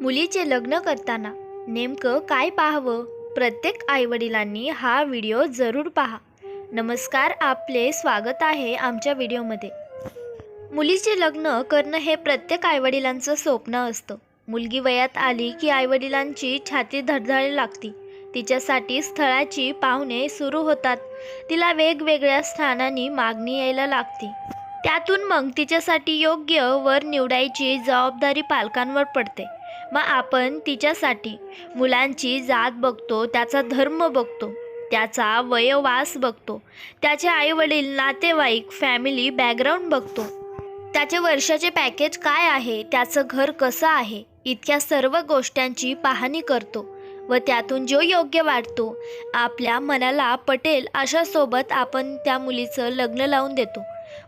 मुलीचे लग्न करताना नेमकं काय पाहावं? प्रत्येक आईवडिलांनी हा व्हिडिओ जरूर पहा. नमस्कार आपले स्वागत आहे आमच्या व्हिडिओमध्ये. मुलीचे लग्न करणं हे प्रत्येक आईवडिलांचं स्वप्न असतं. मुलगी वयात आली की आईवडिलांची छाती धडधडायला लागती. तिच्यासाठी स्थळाची पाहुणे सुरू होतात. तिला वेगवेगळ्या स्थानांनी मागणी यायला लागते. त्यातून मग तिच्यासाठी योग्य वर निवडायची जबाबदारी पालकांवर पडते. मग आपण तिच्यासाठी मुलांची जात बघतो त्याचा धर्म बघतो त्याचा वयोवास बघतो त्याचे आईवडील नातेवाईक फॅमिली बॅकग्राऊंड बघतो. त्याचे वर्षाचे पॅकेज काय आहे त्याचं घर कसं आहे इतक्या सर्व गोष्टींची पाहणी करतो व त्यातून जो योग्य वाटतो आपल्या मनाला पटेल अशासोबत आपण त्या मुलीचं लग्न लावून देतो.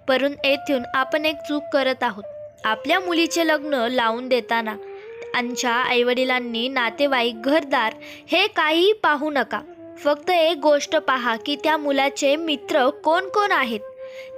परंतु येथून आपण एक चूक करत आहोत. आपल्या मुलीचे लग्न लावून देताना आमच्या आईवडिलांनी नातेवाईक घरदार हे काही पाहू नका. फक्त एक गोष्ट पहा की त्या मुलाचे मित्र कोण कोण आहेत?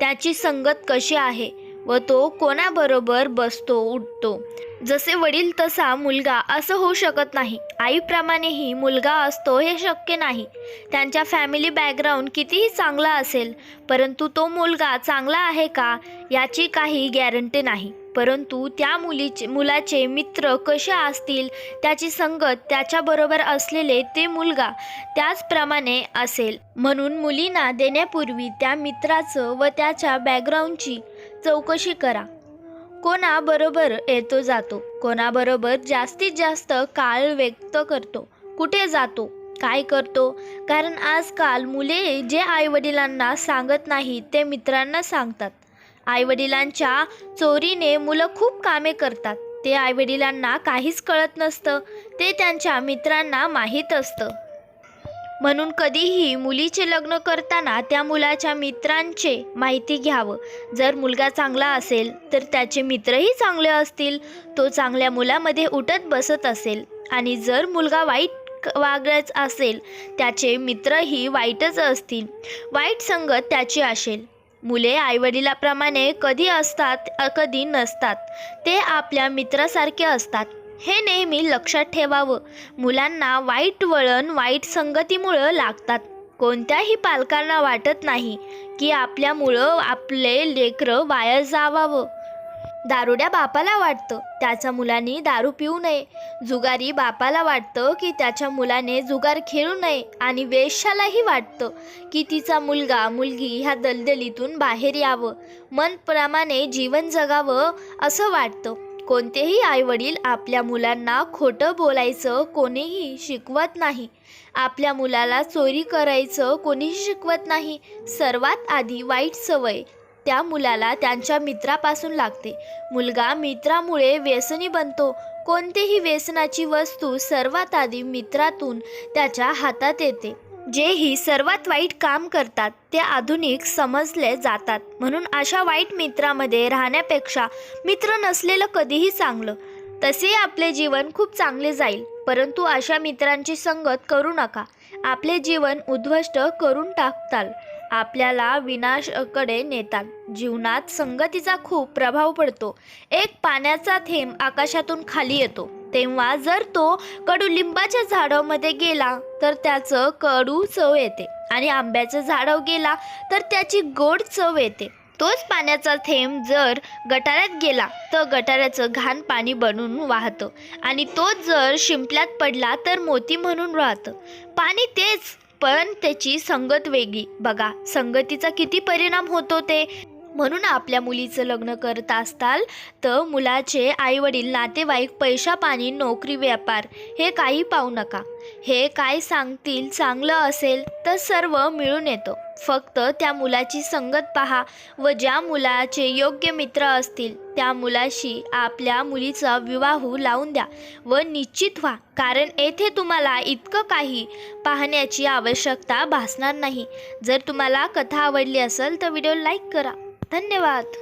त्याची संगत कशी आहे व तो कोणाबरोबर बसतो उठतो? जसे वडील तसा मुलगा असं होऊ शकत नाही. आईप्रमाणेही मुलगा असतो हे शक्य नाही. त्यांच्या फॅमिली बॅकग्राऊंड कितीही चांगला असेल परंतु तो मुलगा चांगला आहे का याची काही गॅरंटी नाही. परंतु त्या मुलीचे मुलाचे मित्र कसे असतील त्याची संगत त्याच्याबरोबर असलेले ते मुलगा त्याचप्रमाणे असेल. म्हणून मुलींना देण्यापूर्वी त्या मित्राचं व त्याच्या बॅकग्राऊंडची चौकशी करा. कोणाबरोबर येतो जातो कोणाबरोबर जास्तीत जास्त काळ व्यक्त करतो कुठे जातो काय करतो? कारण आजकाल मुले जे आईवडिलांना सांगत नाही ते मित्रांना सांगतात. आईवडिलांच्या चोरीने मुलं खूप कामे करतात. ते आईवडिलांना काहीच कळत नसतं. ते त्यांच्या मित्रांना माहीत असतं. म्हणून कधीही मुलीचे लग्न करताना त्या मुलाच्या मित्रांचे माहिती घ्यावं. जर मुलगा चांगला असेल तर त्याचे मित्रही चांगले असतील. तो चांगल्या मुलामध्ये उठत बसत असेल. आणि जर मुलगा वाईट वागत असेल त्याचे मित्रही वाईटच असतील. वाईट संगत त्याची असेल. मुले आईवडिलाप्रमाणे कधी असतात कधी नसतात ते आपल्या मित्रासारखे असतात. हे नेहमी लक्षात ठेवावं. मुलांना वाईट वळण वाईट संगतीमुळं लागतात. कोणत्याही पालकांना वाटत नाही की आपल्यामुळं आपले लेकरं वाया जावावं. दारुड्या बापाला वाटतं. त्याच्या मुलांनी दारू पिऊ नये. जुगारी बापाला वाटतं की त्याच्या मुलाने जुगार खेळू नये आणि वेश्यालाही वाटतं की तिचा मुलगा मुलगी ह्या दलदलीतून बाहेर यावं. मनप्रमाणे जीवन जगावं असं वाटतं. कोणतेही आईवडील आपल्या मुलांना खोटं बोलायचं कोणीही शिकवत नाही. आपल्या मुलाला चोरी करायचं कोणीही शिकवत नाही. सर्वात आधी वाईट सवय त्या मुलाला त्यांच्या मित्रापासून लागते. मुलगा मित्रामुळे व्यसनी बनतो. कोणतेही व्यसनाची वस्तू सर्वात आधी मित्रातून त्याच्या हातात येते. जेही सर्वात वाईट काम करतात ते आधुनिक समजले जातात. म्हणून अशा वाईट मित्रामध्ये राहण्यापेक्षा मित्र नसलेलं कधीही चांगलं. तसे आपले जीवन खूप चांगले जाईल. परंतु अशा मित्रांची संगत करू नका. आपले जीवन उद्ध्वस्त करून टाकताल. आपल्याला विनाशाकडे नेतात. जीवनात संगतीचा खूप प्रभाव पडतो. एक पाण्याचा थेंब आकाशातून खाली येतो. तेव्हा जर तो कडुलिंबाच्या झाडामध्ये गेला तर त्याचं कडू चव येते. आणि आंब्याचं झाडावर गेला तर त्याची गोड चव येते. तोच पाण्याचा थेंब जर गटाऱ्यात गेला तर गटाऱ्याचं घाण पाणी बनून वाहतं. आणि तोच जर शिंपल्यात पडला तर मोती म्हणून राहतं. पाणी तेच पण त्याची संगत वेगळी. बघा संगतीचा किती परिणाम होतो ते? म्हणून आपल्या मुलीचं लग्न करत असताल तर मुलाचे आईवडील नातेवाईक पैसा पाणी नोकरी व्यापार हे काही पाहू नका. हे काय सांगतील चांगलं असेल तर सर्व मिळून येतं. फक्त त्या मुलाची संगत पहा व ज्या मुलाचे योग्य मित्र असतील त्या मुलाशी आपल्या मुलीचा विवाह लावून द्या व निश्चित व्हा कारण येथे तुम्हाला इतकं काही पाहण्याची आवश्यकता भासणार नाही. जर तुम्हाला कथा आवडली असेल तर व्हिडिओ लाईक करा. धन्यवाद.